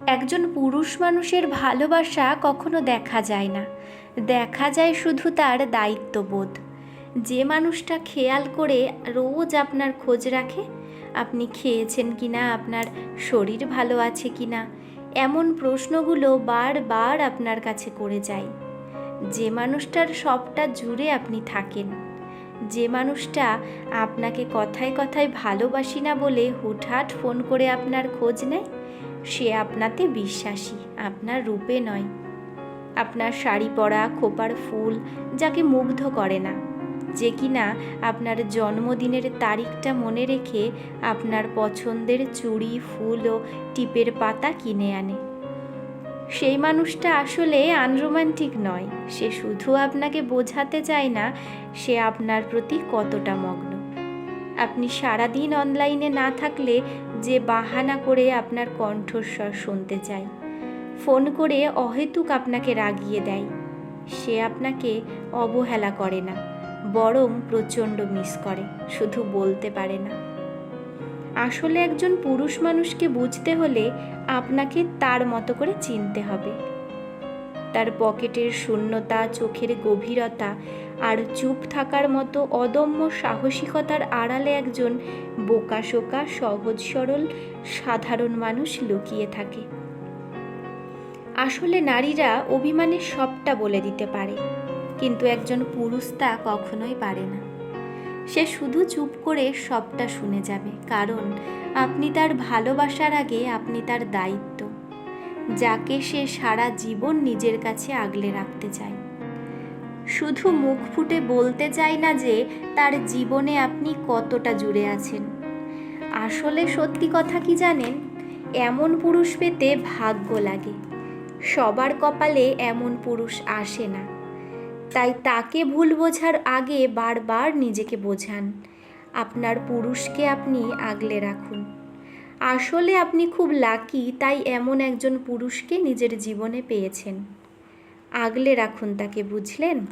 একজন পুরুষ মানুষের ভালোবাসা কখনো দেখা যায় না। দেখা যায় শুধু তার দায়িত্ববোধ। যে মানুষটা খেয়াল করে রোজ আপনার খোঁজ রাখে, আপনি খেয়েছেন কি না আপনার শরীর ভালো আছে কি না এমন প্রশ্নগুলো বারবার আপনার কাছে করে যায়। যে মানুষটার সবটা জুড়ে আপনি থাকেন। যে মানুষটা আপনাকে কথায় কথায় ভালোবাসি না বলে হুটহাট ফোন করে আপনার খোঁজ নেয় সে আপনাতে বিশ্বাসী, আপনার রূপে নয়। আপনার শাড়ি পরা খোপার ফুল যাকে মুগ্ধ করে না, যে কিনা আপনার জন্মদিনের তারিখটা মনে রেখে আপনার পছন্দের চুড়ি, ফুল ও টিপের পাতা কিনে আনে। সেই মানুষটা আসলে আনরোমান্টিক নয়, সে শুধু আপনাকে বোঝাতে চায় না, সে আপনার প্রতি কতটা মগ্ন। আপনি সারাদিন অনলাইনে না থাকলে যে বাহানা করে আপনার কণ্ঠস্বর শুনতে চায়। ফোন করে অহেতুক আপনাকে রাগিয়ে দেয়। সে আপনাকে অবহেলা করে না, বরং প্রচণ্ড মিস করে, শুধু বলতে পারে না। আসলে একজন পুরুষ মানুষকে বুঝতে হলে আপনাকে তার মতো করে চিনতে হবে। তার পকেটের শূন্যতা, চোখের গভীরতা আর চুপ থাকার মতো অদম্য সাহসিকতার আড়ালে একজন বোকাশোকা সহজ সরল, সাধারণ মানুষ লুকিয়ে থাকে। আসলে নারীরা অভিমানের সবটা বলে দিতে পারে, কিন্তু একজন পুরুষ তা কখনোই পারে না। সে শুধু চুপ করে সবটা শুনে যাবে, কারণ আপনি তার ভালোবাসার আগে আপনি তার দায়িত্ব যাকে সে সারা জীবন নিজের কাছে আগলে রাখতে চায়। শুধু মুখ ফুটে বলতে চায় না যে, তার জীবনে আপনি কতটা জুড়ে আছেন। আসলে সত্যি কথা কি জানেন? এমন পুরুষ পেতে ভাগ্য লাগে। সবার কপালে এমন পুরুষ আসে না। তাই তাকে ভুল বোঝার আগে বারবার নিজেকে বোঝান। আপনার পুরুষকে আপনি আগলে রাখুন। আসলে আপনি খুব লাকি, তাই এমন একজন পুরুষকে নিজের জীবনে পেয়েছেন। আগলে রাখুন তাকে, বুঝলেন?